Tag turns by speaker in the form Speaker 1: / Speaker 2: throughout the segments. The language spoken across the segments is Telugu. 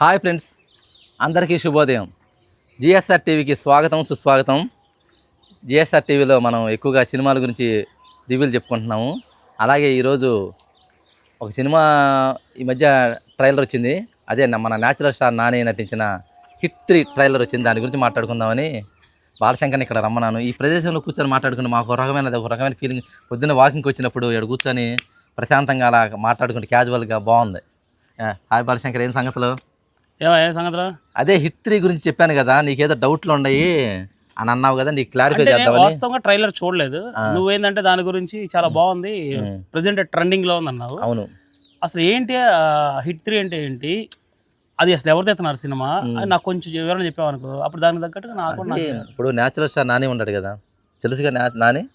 Speaker 1: హాయ్ ఫ్రెండ్స్ అందరికీ శుభోదయం. జిఎస్ఆర్ టీవీకి స్వాగతం సుస్వాగతం. జిఎస్ఆర్ టీవీలో మనం ఎక్కువగా సినిమాల గురించి రివ్యూలు చెప్పుకుంటున్నాము. అలాగే ఈరోజు ఒక సినిమా ఈ మధ్య ట్రైలర్ వచ్చింది. అదే మన న్యాచురల్ స్టార్ నాని నటించిన హిట్ త్రీ ట్రైలర్ వచ్చింది. దాని గురించి మాట్లాడుకుందామని బాలశంకర్ని ఇక్కడ రమ్మన్నాను. ఈ ప్రదేశంలో కూర్చొని మాట్లాడుకుని మాకు ఒక రకమైన ఒక రకమైన ఫీలింగ్ పొద్దున్న వాకింగ్కి వచ్చినప్పుడు ఇక్కడ కూర్చొని ప్రశాంతంగా అలా మాట్లాడుకుంటే క్యాజువల్గా బాగుంది. హాయ్ బాలశంకర్ ఏం సంగతులు?
Speaker 2: ఏమో ఏ
Speaker 1: అదే హిట్ త్రీ గురించి చెప్పాను కదా నీకేదో డౌట్లు ఉన్నాయి అని అన్నావు కదా నీకు క్లారిఫై చేద్దామని.
Speaker 2: వాస్తవంగా ట్రైలర్ చూడలేదు. నువ్వేందంటే దాని గురించి చాలా బాగుంది. ప్రజెంట్ ట్రెండింగ్లో ఉంది అన్నావు
Speaker 1: అవును.
Speaker 2: అసలు ఏంటి హిట్ త్రీ అంటే ఏంటి? అది అసలు ఎవరు తెస్తున్నారు సినిమా? అని నాకు కొంచెం వివరణ చెప్పావు అనుకో. అప్పుడు దానికి తగ్గట్టుగా నాకు
Speaker 1: ఇప్పుడు న్యాచురల్ స్టార్ నాని ఉన్నాడు కదా. తెలుసుగా నా- నాని?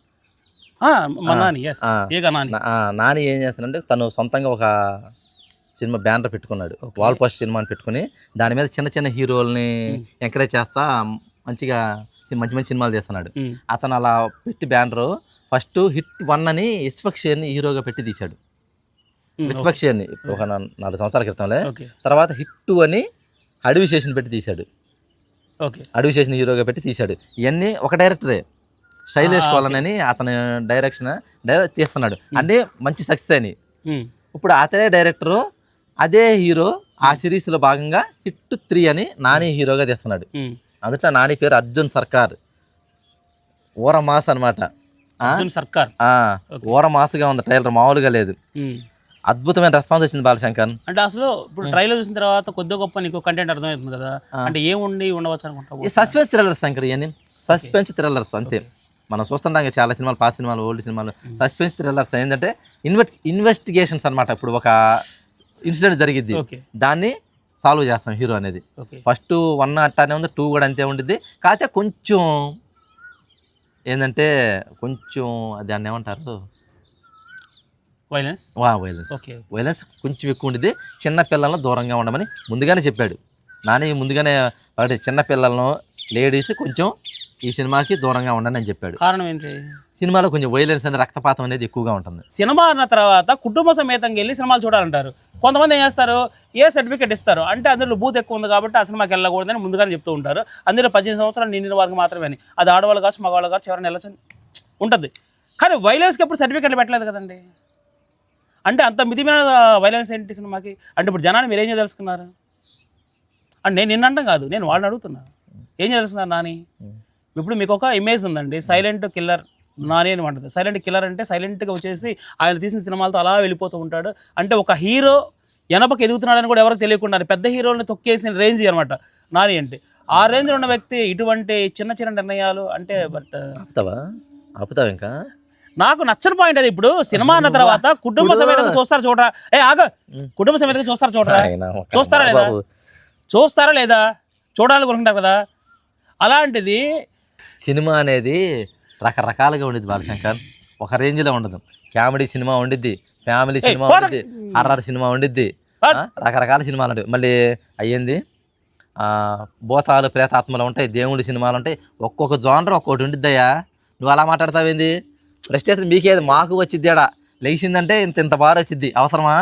Speaker 2: ఆ, మా నాని ఎస్
Speaker 1: ఆ.
Speaker 2: ఏగా నాని.
Speaker 1: నా- ఆ, నాని ఏం చేస్తాడంటే తను సొంతంగా ఒక సినిమా బ్యానర్ పెట్టుకున్నాడు. వాల్ పోస్ట్ సినిమా అని పెట్టుకుని దాని మీద చిన్న చిన్న హీరోల్ని ఎంకరేజ్ చేస్తా మంచిగా మంచి మంచి సినిమాలు చేస్తున్నాడు
Speaker 2: ఉమ్.
Speaker 1: అతను అలా పెట్టి బ్యానర్ ఫస్ట్ హిట్ వన్ అని ఇస్పక్షిని హీరోగా పెట్టి తీశాడు. ఇస్పక్షిని ఒక నాలుగు సంవత్సరాల క్రితంలో. తర్వాత హిట్ టూ అని అడవి స్టేషన్ పెట్టి తీశాడు.
Speaker 2: ఓకే.
Speaker 1: అడవి స్టేషన్ హీరోగా పెట్టి తీశాడు. ఇవన్నీ ఒక డైరెక్టరే. శైలేష్ కోలన్ అని అతని డైరెక్షన్ డైరెక్ట్ తీస్తున్నాడు. అంటే మంచి సక్సెస్ అని. ఇప్పుడు అతనే డైరెక్టరు అదే హీరో ఆ సిరీస్లో భాగంగా హిట్ త్రీ అని నాని హీరోగా తీస్తున్నాడు.
Speaker 2: ఉమ్.
Speaker 1: అందుట్లో నాని పేరు అర్జున్ సర్కార్. ఊర మాస్ అనమాట
Speaker 2: అర్జున్ సర్కార్.
Speaker 1: ఊర మాస్గా ఉంది ట్రైలర్ మామూలుగా లేదు. అద్భుతమైన రెస్పాన్స్ వచ్చింది బాలశంకర్.
Speaker 2: అంటే అసలు ఇప్పుడు ట్రైలర్ చూసిన తర్వాత కొద్ది గొప్ప నీకు కంటెంట్ అర్థమవుతుంది కదా. అంటే ఏం ఉండి ఉండవచ్చు అనుకుంటావు?
Speaker 1: ఈ సస్పెన్స్ థ్రిల్లర్స్ శంకర్ ఇవన్నీ సస్పెన్స్ థ్రిల్లర్స్ అంతే. మనం చూస్తుంటాం చాలా సినిమాలు పాత సినిమాలు ఓల్డ్ సినిమాలు. సస్పెన్స్ థ్రిల్లర్స్ ఏంటంటే ఇన్వెస్ట్ ఇన్వెస్టిగేషన్స్ అనమాట ఇప్పుడు ఒక ఇన్సిడెంట్ జరిగిద్ది.
Speaker 2: ఓకే.
Speaker 1: దాన్ని సాల్వ్ చేస్తాం హీరో అనేది. ఫస్ట్ వన్ అట్టానే ఉంది టూ కూడా అంతే ఉండిద్ది. కాకపోతే కొంచెం ఏంటంటే కొంచెం దాన్ని ఏమంటారు?
Speaker 2: వైలెన్స్
Speaker 1: వైలెన్స్
Speaker 2: ఓకే
Speaker 1: వైలెన్స్ కొంచెం ఎక్కువ ఉండిద్ది. చిన్న పిల్లలను దూరంగా ఉండమని ముందుగానే చెప్పాడు. నాని ముందుగానే చిన్న పిల్లలను లేడీస్ కొంచెం ఈ సినిమాకి దూరంగా ఉండండి అని చెప్పాడు.
Speaker 2: కారణం ఏంటి?
Speaker 1: సినిమాలో కొంచెం వైలెన్స్ అనే రక్తపాతం అనేది ఎక్కువగా ఉంటుంది.
Speaker 2: సినిమా అన్న తర్వాత కుటుంబ సమేతంగా వెళ్ళి సినిమాలు చూడాలంటారు. కొంతమంది ఏం చేస్తారు? ఏ సర్టిఫికేట్ ఇస్తారు? అంటే అందులో బూత్ ఎక్కువ ఉంది కాబట్టి ఆ సినిమాకి వెళ్ళకూడదని ముందుగానే చెప్తూ ఉంటారు. అందులో పద్దెనిమిది సంవత్సరాలు నిండిన వారికి మాత్రమే అని. అది ఆడవాళ్ళు కావచ్చు మగవాళ్ళు కావచ్చు ఎవరైనా వెళ్ళచ్చు ఉంటుంది. కానీ వైలెన్స్కి ఎప్పుడు సర్టిఫికేట్లు పెట్టలేదు కదండి? అంటే అంత మితిమైన వైలెన్స్ ఏంటి సినిమాకి? అంటే ఇప్పుడు జనాన్ని మీరు ఏం చేయదలుచుకున్నారు? అంటే నేను నిన్న అంటాం కాదు నేను వాళ్ళని అడుగుతున్నా. ఏం చేయదలుచుకున్నారు నాని? ఇప్పుడు మీకు ఒక ఇమేజ్ ఉందండి సైలెంట్ కిల్లర్ నాని అని అంటుంది. సైలెంట్ కిల్లర్ అంటే సైలెంట్గా వచ్చేసి ఆయన తీసిన సినిమాలతో అలా వెళ్ళిపోతూ ఉంటాడు. అంటే ఒక హీరో ఎనపకి ఎదుగుతున్నాడని కూడా ఎవరికి తెలియకుండా పెద్ద హీరోని తొక్కేసిన రేంజ్ అనమాట నాని అంటే. ఆ రేంజ్లో ఉన్న వ్యక్తి ఇటువంటి చిన్న చిన్న నిర్ణయాలు అంటే బట్
Speaker 1: ఆపుతావా? ఆపుతావా ఇంకా?
Speaker 2: నాకు నచ్చని పాయింట్ అది ఇప్పుడు. సినిమా అన్న తర్వాత కుటుంబ సమేతంగా చూస్తారు చూడరా? ఏ ఆగ. కుటుంబ సమేతంగా చూస్తారు చూడరా? చూస్తారా లేదా. చూస్తారా లేదా? చూడాలని కోరుకుంటారు కదా? అలాంటిది
Speaker 1: సినిమా అనేది రకరకాలుగా ఉండిద్ది బాలశంకర్. ఒక రేంజ్లో ఉండదు. కామెడీ సినిమా ఉండిద్ది ఫ్యామిలీ సినిమా. ఉండిద్ది హర్రర్ సినిమా ఉండిద్ది రకరకాల సినిమాలు ఉంటాయి మళ్ళీ అయ్యింది ఆ, భూతాలు ప్రేతాత్మలు ఉంటాయి దేవుడి సినిమాలు ఉంటాయి. ఒక్కొక్క జోనర్ ఒక్కొక్కటి ఉండిద్దయ్యా. నువ్వు అలా మాట్లాడతావేంది? ఫ్రస్ట్రేషన్ మీకేది? మాకు వచ్చిద్దాడా లేచిందంటే ఇంత ఇంత బాగా వచ్చిద్ది. అవసరమా?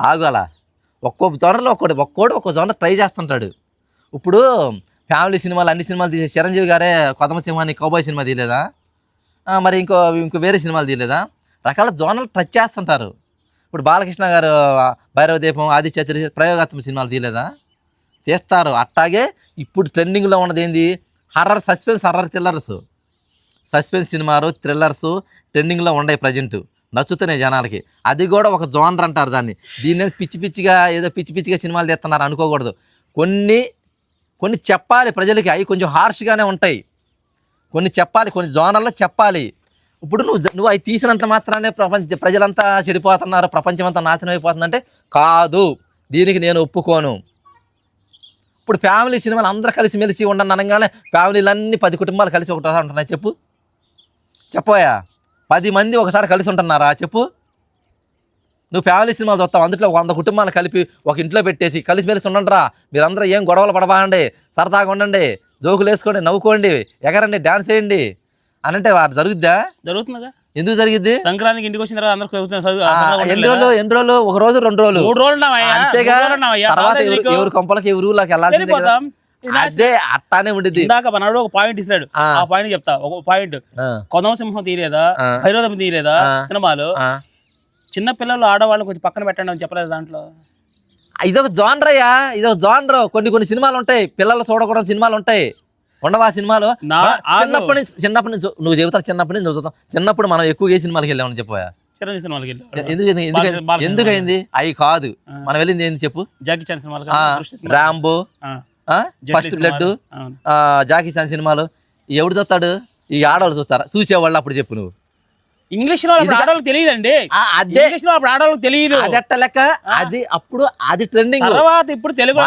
Speaker 1: ఆగు అలా. ఒక్కొక్క జోనర్లో ఒక్కోటి ఒక్కోడు ఒక్కో జోనర్ ట్రై చేస్తుంటాడు. ఇప్పుడు ఫ్యామిలీ సినిమాలు అన్ని సినిమాలు తీసే చిరంజీవి గారే కొదమ సింహాన్ని కౌబాయ్ సినిమా తీయలేదా? మరి ఇంకో ఇంకో వేరే సినిమాలు తీయలేదా? రకాల జోనల్ టచ్ చేస్తుంటారు. ఇప్పుడు బాలకృష్ణ గారు భైరవ దీపం ఆదిత్య ప్రయోగాత్మక సినిమాలు తీయలేదా? తీస్తారు. అట్టాగే ఇప్పుడు ట్రెండింగ్లో ఉన్నది ఏంది? Horror suspense horror thrillers suspense సినిమాలు థ్రిల్లర్స్ ట్రెండింగ్లో ఉన్నాయి ప్రజెంట్ నచ్చుతున్నాయి జనాలకి. అది కూడా ఒక జోనర్ అంటారు దాన్ని. దీన్ని పిచ్చి పిచ్చిగా ఏదో పిచ్చి పిచ్చిగా సినిమాలు తీస్తున్నారు అనుకోకూడదు. కొన్ని కొన్ని చెప్పాలి ప్రజలకి అవి కొంచెం హార్ష్గానే ఉంటాయి. కొన్ని చెప్పాలి కొన్ని జోనర్లో చెప్పాలి. ఇప్పుడు నువ్వు నువ్వు అవి తీసినంత మాత్రానే ప్రపంచ ప్రజలంతా చెడిపోతున్నారు ప్రపంచం అంతా నాశనం అయిపోతుందంటే కాదు. దీనికి నేను ఒప్పుకోను. ఇప్పుడు ఫ్యామిలీ సినిమాలు అందరూ కలిసి మెలిసి ఉండను అనగానే ఫ్యామిలీలన్నీ పది కుటుంబాలు కలిసి ఒకటి ఉంటున్నాయి చెప్పు. చెప్పోయా పది మంది ఒకసారి కలిసి ఉంటున్నారా చెప్పు. నువ్వు ఫ్యామిలీ సినిమా చూస్తావు. అందులో వంద కుటుంబాలు కలిపి ఒక ఇంట్లో పెట్టేసి కలిసి మెలిసి ఉండండిరా. మీరందరూ ఏం గొడవలు పడబాండి సరదాగా ఉండండి. జోకులు వేసుకోండి నవ్వుకోండి. ఎగరండి డ్యాన్స్ చేయండి అని అంటే వాడు జరుగుద్దా?
Speaker 2: జరుగుతుందిగా.
Speaker 1: ఎందుకు జరిగింది
Speaker 2: సంక్రాంతికి ఇంటికి వచ్చిన తర్వాత అందరూ
Speaker 1: ఎన్ని? రోజులు ఎన్ని రోజులు? ఒక రోజు రెండు రోజులు.
Speaker 2: మూడు రోజులు
Speaker 1: అంతేగా? తర్వాత ఎవరు కొంపలకి ఎవరు
Speaker 2: నా-
Speaker 1: అదే అట్టానే ఉండిద్ది.
Speaker 2: ఇందాక మనోడు ఒక పాయింట్ ఇస్తాడు
Speaker 1: ఆ.
Speaker 2: పాయింట్ చెప్తా. ఒక పాయింట్ కొదమ సింహం తీరేదా. భైరవం తీరేదా. సినిమాలు. చిన్న పిల్లలు ఆడవాళ్ళని కొంచెం పక్కన పెట్టండి అని చెప్పలేదు దాంట్లో.
Speaker 1: ఇదొక జానర్ అయ్యా ఇదొక జానర్. కొన్ని కొన్ని సినిమాలు ఉంటాయి. పిల్లలు చూడకూడని సినిమాలు ఉంటాయి. ఉండవా సినిమాలు. చిన్నప్పటి నుంచి చిన్నప్పటి నుంచి నువ్వు చెబుతావు చిన్నప్పటి నుంచి చూస్తాం చిన్నప్పుడు మనం ఎక్కువ ఏ సినిమాలకి వెళ్ళామని చెప్పాయా
Speaker 2: చిరంజీవి సినిమాలకి వెళ్ళి.
Speaker 1: ఎందుకు ఎందుకు
Speaker 2: బాల- బాల
Speaker 1: ఎందుకు అయింది? అవి కాదు. మనం వెళ్ళింది ఏంది చెప్పు?
Speaker 2: జాకీ చాన్ సినిమాలు
Speaker 1: రాంబో. ఆ, ఫస్ట్ బ్లడ్ జాకీ చాన్ సినిమాలు. ఎవడు చూస్తాడు? ఈ ఆడవాళ్ళు చూస్తారా? చూసేవాళ్ళు అప్పుడు చెప్పు నువ్వు.
Speaker 2: ఇంగ్లీష్లో ఆడవాళ్ళకి తెలియదండి.
Speaker 1: అదే.
Speaker 2: ఇంగ్లీష్లో అప్పుడు ఆడవాళ్ళకి తెలియదు.
Speaker 1: అది ఎట్ట లెక్క అది అప్పుడు అది ట్రెండింగ్
Speaker 2: తర్వాత ఇప్పుడు తెలుగు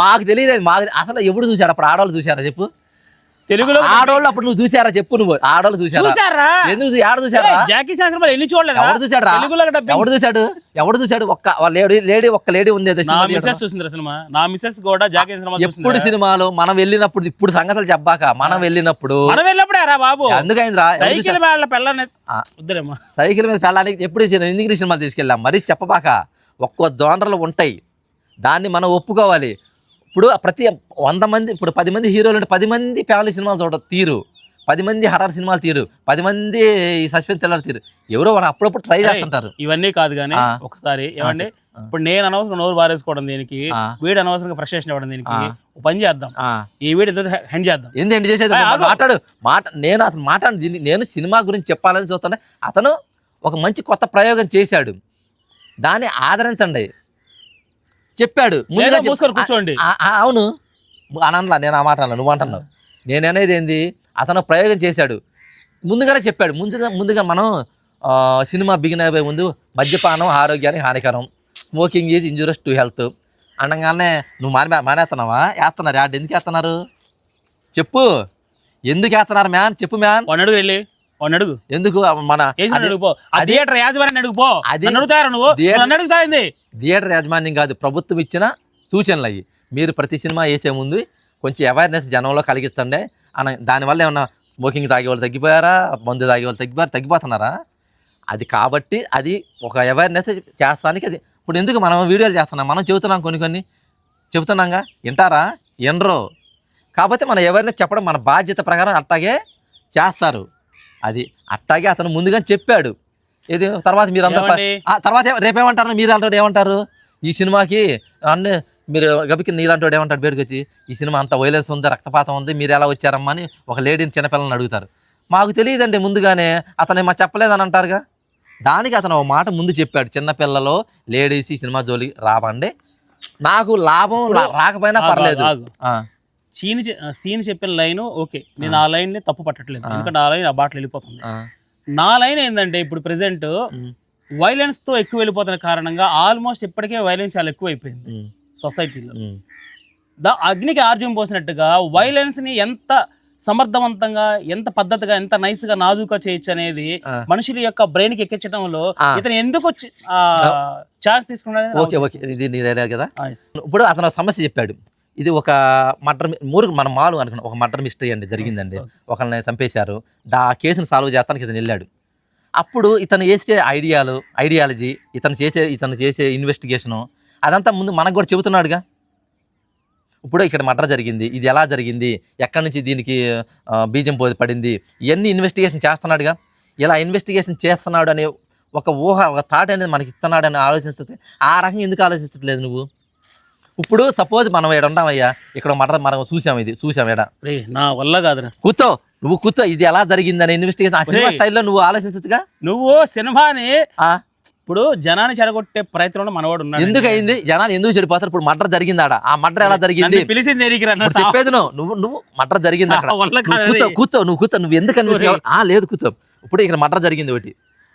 Speaker 1: మాకు తెలియలేదు మాకు అసలు ఎప్పుడు చూసారు అప్పుడు ఆడవాళ్ళు చూసారా చెప్పు?
Speaker 2: తెలుగులో
Speaker 1: ఆడవాళ్ళు అప్పుడు నువ్వు చూసారా? చెప్పు నువ్వు. ఆడవాళ్ళు చూసారా?
Speaker 2: చూసారా?
Speaker 1: ఎందుకు ఆడ చూసారా?
Speaker 2: జాకీ సినిమాలు ఎన్ని చూడలేదా
Speaker 1: ఎవడు చూసాడు
Speaker 2: తెలుగులో
Speaker 1: ఎవడు చూసాడు? ఎవడు చూసాడు? ఒక్క లేడీ లేడీ ఒక్క లేడీ ఉంది
Speaker 2: నా. మిసెస్ చూసిందిరా సినిమా. నా మిసెస్ కూడా జాకీ సినిమా
Speaker 1: ఎప్పుడు
Speaker 2: చూసింది
Speaker 1: సినిమాలు మనం వెళ్ళినప్పుడు ఇప్పుడు సంగతులు చెప్పాక మనం వెళ్ళినప్పుడు
Speaker 2: మనం వెళ్ళినప్పుడే రా బాబు.
Speaker 1: అందుకైందిరా?
Speaker 2: సైకిల్. వద్దులేమ్మా
Speaker 1: సైకిల్ మీద వెళ్ళడానికి ఎప్పుడు ఇంగ్లీష్ సినిమాలు తీసుకెళ్ళాం? మరీ చెప్పబాక ఒక్కో జోనర్లు ఉంటాయి. దాన్ని మనం ఒప్పుకోవాలి. ఇప్పుడు ప్రతి వంద మంది ఇప్పుడు పది మంది హీరోలు ఉంటే పది మంది ఫ్యామిలీ సినిమాలు చూడ తీరు. పది మంది హర్రర్ సినిమాలు తీరు. పది మంది ఈ సస్పెన్స్ థ్రిల్లర్ తీరు. ఎవరో మనం అప్పుడప్పుడు ట్రై చేస్తుంటారు.
Speaker 2: ఇవన్నీ కాదు కానీ. ఒకసారి ఏమండి ఇప్పుడు నేను అనవసరంగా నోరు బారేసుకోవడం దీనికి. వీడు అనవసరంగా ఫ్రస్ట్రేషన్ ఇవ్వడం దీనికి పని చేద్దాం. ఈ వీడియో హెండ్ చేద్దాం.
Speaker 1: ఏంది ఎండ్ చేసేది. మాట్లాడు మాట నేను అసలు మాట్లాడు దీన్ని నేను సినిమా గురించి చెప్పాలని చూస్తానే అతను ఒక మంచి కొత్త ప్రయోగం చేశాడు. దాన్ని ఆదరించండి. చెప్పాడు. ముందుగా
Speaker 2: మూసుకొని కూర్చోండి.
Speaker 1: అవును. అనలా నేను ఆ మాట నువ్వు అంటున్నావు. నేను అనేది ఏంది? అతను ప్రయోగం చేశాడు. ముందుగానే చెప్పాడు. ముందుగా ముందుగా మనం సినిమా బిగిన్ అయిపోయే ముందు మద్యపానం ఆరోగ్యానికి హానికరం. Smoking is injurious to health. అనగానే నువ్వు మానే మానేస్తున్నావా? వేస్తున్నారు యాడ్ ఎందుకు వేస్తున్నారు చెప్పు. ఎందుకు వేస్తున్నారు మ్యాన్? చెప్పు మ్యాన్.
Speaker 2: అడుగు వెళ్ళి అడుగు.
Speaker 1: ఎందుకు? మన
Speaker 2: థియేటర్ యాజమాన్యాన్ని అడుగు పో.
Speaker 1: అది-
Speaker 2: నన్ను అడుగుతారా నువ్వు? అడుగుతాయింది
Speaker 1: థియేటర్ యాజమాన్యం కాదు ప్రభుత్వం ఇచ్చిన సూచనలు అయ్యి. మీరు ప్రతి సినిమా వేసే ముందు కొంచెం అవేర్నెస్ జనంలో కలిగిస్తుండే. అన దానివల్ల ఏమన్నా స్మోకింగ్ తాగే వాళ్ళు తగ్గిపోయారా? మందు తాగే వాళ్ళు తగ్గిపోయారు తగ్గిపోతున్నారా? అది కాబట్టి అది ఒక అవేర్నెస్ చేస్తానికి అది. ఇప్పుడు ఎందుకు మనం వీడియోలు చేస్తున్నాం? మనం చెబుతున్నాం కొన్ని కొన్ని. చెబుతున్నాంగా? వింటారా? వినరు. కాకపోతే మన అవేర్నెస్ చెప్పడం మన బాధ్యత ప్రకారం అట్టాగే చేస్తారు. అది అట్టాగే అతను ముందుగా చెప్పాడు. ఇది తర్వాత మీరు అందరూ? ఆ తర్వాత రేపేమంటారు? మీరు అంటాడు ఏమంటారు? ఈ సినిమాకి అన్ని మీరు గబికి నీలాంటి ఏమంటాడు బయటకు వచ్చి ఈ సినిమా అంత వైలెన్స్ ఉంది రక్తపాతం ఉంది మీరు ఎలా వచ్చారమ్మా అని ఒక లేడీని చిన్నపిల్లల్ని అడుగుతారు. మాకు తెలియదండి ముందుగానే అతను మా చెప్పలేదని అంటారుగా? దానికి అతను ఒక మాట ముందు చెప్పాడు చిన్నపిల్లలో లేడీస్ ఈ సినిమా జోలి రాబండి నాకు లాభం రాకపోయినా పర్లేదు.
Speaker 2: సీన్ సీన్ చెప్పిన లైన్ ఓకే నేను ఆ. లైన్ని తప్పు పట్టట్లేదు. ఎందుకంటే ఆ లైన్ ఆ బాటలు వెళ్ళిపోతుంది. నా లైన్ ఏంటంటే ఇప్పుడు ప్రెసెంట్ వైలెన్స్తో ఎక్కువ వెళ్ళిపోతున్న కారణంగా ఆల్మోస్ట్ ఇప్పటికే వైలెన్స్ చాలా ఎక్కువ అయిపోయింది సొసైటీలో. దా అగ్నికి ఆర్జం పోసినట్టుగా వైలెన్స్ని ఎంత సమర్థవంతంగా ఎంత పద్ధతిగా ఎంత నైస్గా నాజుగా చేయొచ్చు అనేది. మనుషుల యొక్క బ్రెయిన్కి ఎక్కించడంలో. ఇతను ఎందుకు ఛార్జ్ తీసుకున్నాడు
Speaker 1: ఓకే ఓకే. ఇది కదా? ఇప్పుడు అతను సమస్య చెప్పాడు. ఇది ఒక మర్డర్ మూడు మన మాలు అనుకున్నాం ఒక మర్డర్ మిస్టరీ అండి జరిగిందండి. ఒకరిని చంపేశారు. దా ఆ కేసును సాల్వ్ చేస్తానికి ఇతను వెళ్ళాడు. అప్పుడు ఇతను చేసే ఐడియాలు ఐడియాలజీ ఇతను చేసే ఇతను చేసే ఇన్వెస్టిగేషను అదంతా ముందు మనకు కూడా చెబుతున్నాడుగా. ఇప్పుడు ఇక్కడ మర్డర్ జరిగింది. ఇది ఎలా జరిగింది? ఎక్కడి నుంచి దీనికి బీజం పోది పడింది? ఇవన్నీ ఇన్వెస్టిగేషన్ చేస్తున్నాడుగా. ఇలా ఇన్వెస్టిగేషన్ చేస్తున్నాడు అనే ఒక ఊహ ఒక థాట్ అనేది మనకి ఇస్తున్నాడు అని ఆలోచిస్తే ఆ రకంగా ఎందుకు ఆలోచించట్లేదు నువ్వు? ఇప్పుడు సపోజ్ మనం ఇక్కడ ఉన్నామయ్యా ఇక్కడ మర్డర్ మనం చూసాం ఇది చూసాం ఇక్కడ
Speaker 2: రే నా వల్ల కాదురా.
Speaker 1: కూర్చో నువ్వు కూర్చో ఇది ఎలా జరిగిందని ఇన్వెస్టిగేషన్ ఆ సినిమా
Speaker 2: ఒరేయ్.
Speaker 1: స్టైల్లో నువ్వు ఆలోచించచ్చుగా?
Speaker 2: నువ్వు సినిమాని
Speaker 1: ఆ,
Speaker 2: ఇప్పుడు జనాన్ని చెడగొట్టే ప్రయత్నంలో మనవాడు ఉన్నాడు.
Speaker 1: ఎందుకు అయింది జనాలు ఎందుకు చెడిపోతారు? ఇప్పుడు మర్డర్ జరిగింది ఆడ ఆ మర్డర్ ఎలా జరిగింది?
Speaker 2: నన్ను పిలిచింది ఎరిగిరా నా
Speaker 1: ఇప్పుడు చెప్పేది నువ్వు నువ్వు నువ్వు మర్డర్ జరిగింది అక్కడ.
Speaker 2: నా వల్ల
Speaker 1: నువ్వు
Speaker 2: కాదు
Speaker 1: కూర్చో. కూర్చో నువ్వు కూర్చో నువ్వు ఎందుకు అనిపిస్తుంది
Speaker 2: ఒరేయ్.
Speaker 1: ఆ లేదు కూర్చో. ఇప్పుడు ఇక్కడ మర్డర్ జరిగింది ఒకటి.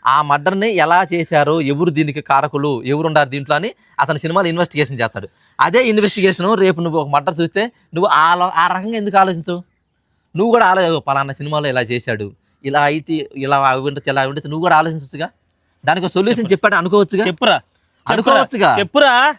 Speaker 1: ఆ మర్డర్ని ఎలా చేశారు? ఎవరు దీనికి కారకులు? ఎవరు ఉండారు దీంట్లో అని అతను సినిమాలో ఇన్వెస్టిగేషన్ చేస్తాడు. అదే ఇన్వెస్టిగేషన్ రేపు నువ్వు ఒక మర్డర్ చూస్తే నువ్వు ఆ రకంగా ఎందుకు ఆలోచించవు నువ్వు కూడా ఆలో పలానా సినిమాలో ఇలా చేశాడు. ఇలా అయితే ఇలా అవి ఉండొచ్చు ఇలా ఉండొచ్చు నువ్వు కూడా ఆలోచించచ్చుగా? దానికి ఒక సొల్యూషన్ చెప్పాడు అనుకోవచ్చుగా?
Speaker 2: చెప్పురా.
Speaker 1: అనుకోవచ్చుగా?
Speaker 2: చెప్పురా.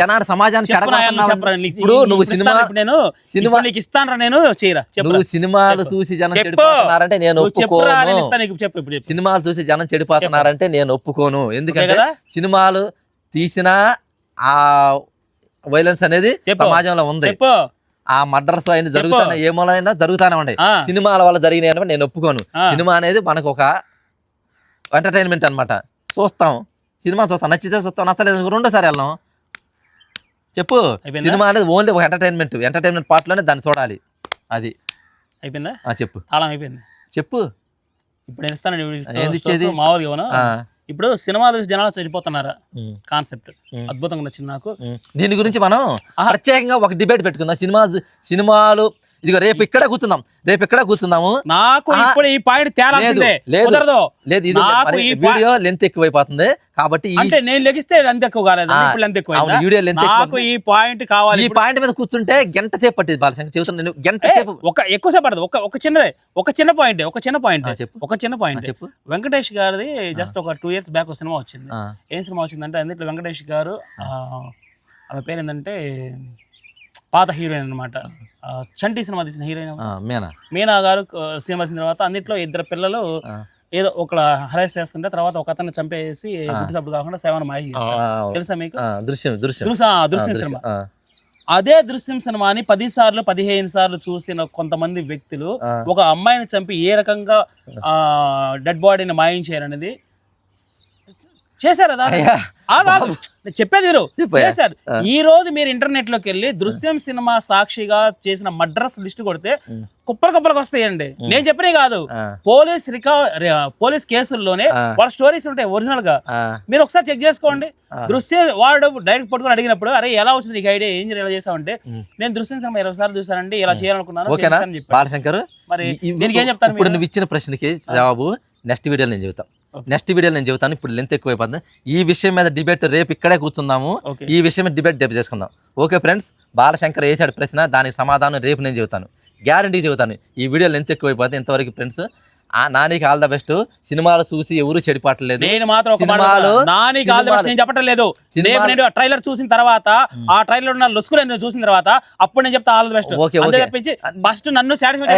Speaker 1: జనాలు
Speaker 2: నాయన,
Speaker 1: చెడగొడుతున్నావు. ఇప్పుడు నువ్వు సినిమా
Speaker 2: నేను
Speaker 1: సినిమా
Speaker 2: నీకు ఇస్తాను నేను? చేయరా చెప్పు
Speaker 1: నువ్వు సినిమాలు చూసి జనం. చెడిపోతున్నారంటే నేను ఒప్పుకోను.
Speaker 2: చెప్పు ఇప్పుడు
Speaker 1: సినిమాలు చూసి జనం చెడిపోతున్నారంటే నేను ఒప్పుకోను. ఎందుకంటే? సినిమాలు తీసిన ఆ వైలెన్స్ అనేది. సమాజంలో ఉంది. ఆ మర్డర్స్ అయినా జరుగుతానే ఏమోలైనా జరుగుతానే ఉన్నాయి. సినిమాల వల్ల జరిగినాయి నేను ఒప్పుకోను. సినిమా అనేది మనకు ఒక ఎంటర్టైన్మెంట్ అన్నమాట. చూస్తాం. సినిమా చూస్తాం. నచ్చితే చూస్తాం. నచ్చలేదు రెండోసారి వెళ్ళాం. చెప్పు? సినిమా అనేది ఓన్లీ ఒక ఎంటర్టైన్మెంట్ ఎంటర్టైన్మెంట్ పార్ట్లోనే దాన్ని చూడాలి. అది.
Speaker 2: అయిపోయిందా?
Speaker 1: చెప్పు.
Speaker 2: తాళం అయిపోయింది.
Speaker 1: చెప్పు.
Speaker 2: ఇప్పుడు నేను ఇస్తాను ఇవి-
Speaker 1: ఏంది ఇచ్చేది?
Speaker 2: మామూలుగా. ఇప్పుడు సినిమాలు చూసి జనాలు చెడిపోతున్నారా?
Speaker 1: ఉమ్.
Speaker 2: కాన్సెప్ట్. అద్భుతంగా నచ్చింది నాకు.
Speaker 1: దీని గురించి మనం ప్రత్యేకంగా ఒక డిబేట్ పెట్టుకుందాం. సినిమా సినిమాలు ఇదిగో రేపు ఇక్కడ కూర్చుందాం. రేపు ఇక్కడ కూర్చుందాము?
Speaker 2: నాకు. ఇప్పుడు ఈ పాయింట్ తేలాల్సిందే.
Speaker 1: లేదు
Speaker 2: కుదరదు.
Speaker 1: లేదు ఇది
Speaker 2: ఈ
Speaker 1: వీడియో లెంత్ ఎక్కువైపోతుంది. కాబట్టి
Speaker 2: అంటే నేను లెగిస్తే ఎంత ఎక్కువ కాలేదు. ఇప్పుడు ఎంత ఎక్కువ?
Speaker 1: వీడియో ఎక్కువ
Speaker 2: నాకు ఈ పాయింట్ కావాలి.
Speaker 1: ఈ. పాయింట్ మీద కూర్చుంటే గంట సేపు పట్టింది బాలశంకర్. చెబుతాను నేను గంట సేపు
Speaker 2: ఒక ఎక్కువసేపు పడదు. ఒక ఒక చిన్నదే. ఒక చిన్న పాయింట్ ఒక చిన్న పాయింట్
Speaker 1: చెప్పు.
Speaker 2: ఒక చిన్న పాయింట్
Speaker 1: చెప్పు.
Speaker 2: వెంకటేష్ గారిది జస్ట్ ఒక టూ ఇయర్స్ బ్యాక్ ఒక సినిమా వచ్చింది. ఏం సినిమా వచ్చిందంటే అందులో వెంకటేష్ గారు ఆ, ఆమె పేరు ఏంటంటే పాత హీరోయిన్ అనమాట చంటి సినిమా తీసిన హీరోయిన్
Speaker 1: మేనా
Speaker 2: మీనా గారు సినిమా తీసిన తర్వాత అన్నిట్లో ఇద్దరు పిల్లలు. ఏదో ఒక హరైస్ చేస్తుంటే తర్వాత ఒక అతన్ని చంపేసి సప్పుడు కాకుండా సేవన మాయ చేస్తారు. తెలుసా మీకు
Speaker 1: దృశ్యం దృశ్యం
Speaker 2: దృశ్యం. సినిమా అదే దృశ్యం సినిమాని పది సార్లు పదిహేను సార్లు చూసిన కొంతమంది వ్యక్తులు. ఒక అమ్మాయిని చంపి ఏ రకంగా ఆ డెడ్ బాడీని మాయించారనేది చేశారు చెప్పేది మీరు. చేశారు. ఈ రోజు మీరు ఇంటర్నెట్లోకి వెళ్ళి దృశ్యం సినిమా సాక్షిగా చేసిన మడ్రస్ లిస్ట్ కొడితే కుప్పలు కుప్పలకు వస్తాయండి. నేను చెప్పినే కాదు. పోలీస్ రికవర్ పోలీస్ కేసుల్లోనే. వాళ్ళ స్టోరీస్ ఉంటాయి
Speaker 1: ఒరిజినల్గా
Speaker 2: మీరు ఒకసారి చెక్ చేసుకోండి. దృశ్యం వాడు డైరెక్ట్ పట్టుకొని అడిగినప్పుడు అరే ఎలా వచ్చింది నీకు ఐడియా? ఏం ఇలా చేసావంటే నేను దృశ్యం సినిమా ఇరవై సార్లు చూసానండి ఇలా చేయాలనుకున్నాను
Speaker 1: బాలశంకర్
Speaker 2: మరి దీనికి ఏం చెప్తారు
Speaker 1: ఇప్పుడు? నువ్వు ఇచ్చిన ప్రశ్నకి జవాబు నెక్స్ట్ వీడియోలో నేను చెబుతాను నెక్స్ట్ వీడియోలో నేను చెబుతాను ఇప్పుడు లెంత్ ఎక్కువైపోతుంది. ఈ విషయం మీద డిబేట్ రేపు ఇక్కడే కూర్చుందాము. ఈ విషయం మీద డిబేట్ రేపు చేసుకుందాం. ఓకే ఫ్రెండ్స్ బాలశంకర్ వేసాడు ప్రశ్న దానికి సమాధానం రేపు నేను చెబుతాను. గ్యారంటీ చెబుతాను. ఈ వీడియో లెంత్ ఎక్కువైపోతుంది ఇంతవరకు ఫ్రెండ్స్ నానికి ఆల్ ద బెస్ట్. సినిమాలు చూసి ఎవరు చెడిపట్టలేదు
Speaker 2: నేను మాత్రం ఒక మాట
Speaker 1: సినిమాలు
Speaker 2: చెప్తున్నా. నానికి ఆల్ ది బెస్ట్
Speaker 1: సినిమాలు-
Speaker 2: నేను చెప్పటం లేదు నేను ట్రైలర్ చూసిన తర్వాత ఆ ట్రైలర్ ఉన్న లుస్కులు నేను చూసిన తర్వాత అప్పుడు నేను చెప్తా ఆల్ ది బెస్ట్.
Speaker 1: ఓకే.
Speaker 2: తప్పించి ఫస్ట్ నన్ను సాటిస్ఫై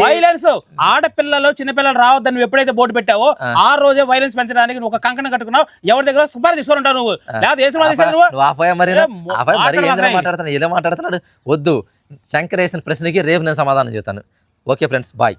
Speaker 2: వైలెన్స్ ఆడపిల్లలు చిన్నపిల్లలు రావద్దని నువ్వు ఎప్పుడైతే బోర్డు పెట్టావో ఆ. రోజే వైలెన్స్ పెంచడానికి నువ్వు ఒక కంకణం కట్టుకున్నావు. ఎవరి దగ్గర సుపారీ తీసుకుంటావు నువ్వు. ఏ సినిమా మాట్లాడి.
Speaker 1: మాట్లాడుతున్నాడు? వద్దు. శంకర్ వేసిన ప్రశ్నకి రేపు నేను సమాధానం చెబుతాను. Okay friends bye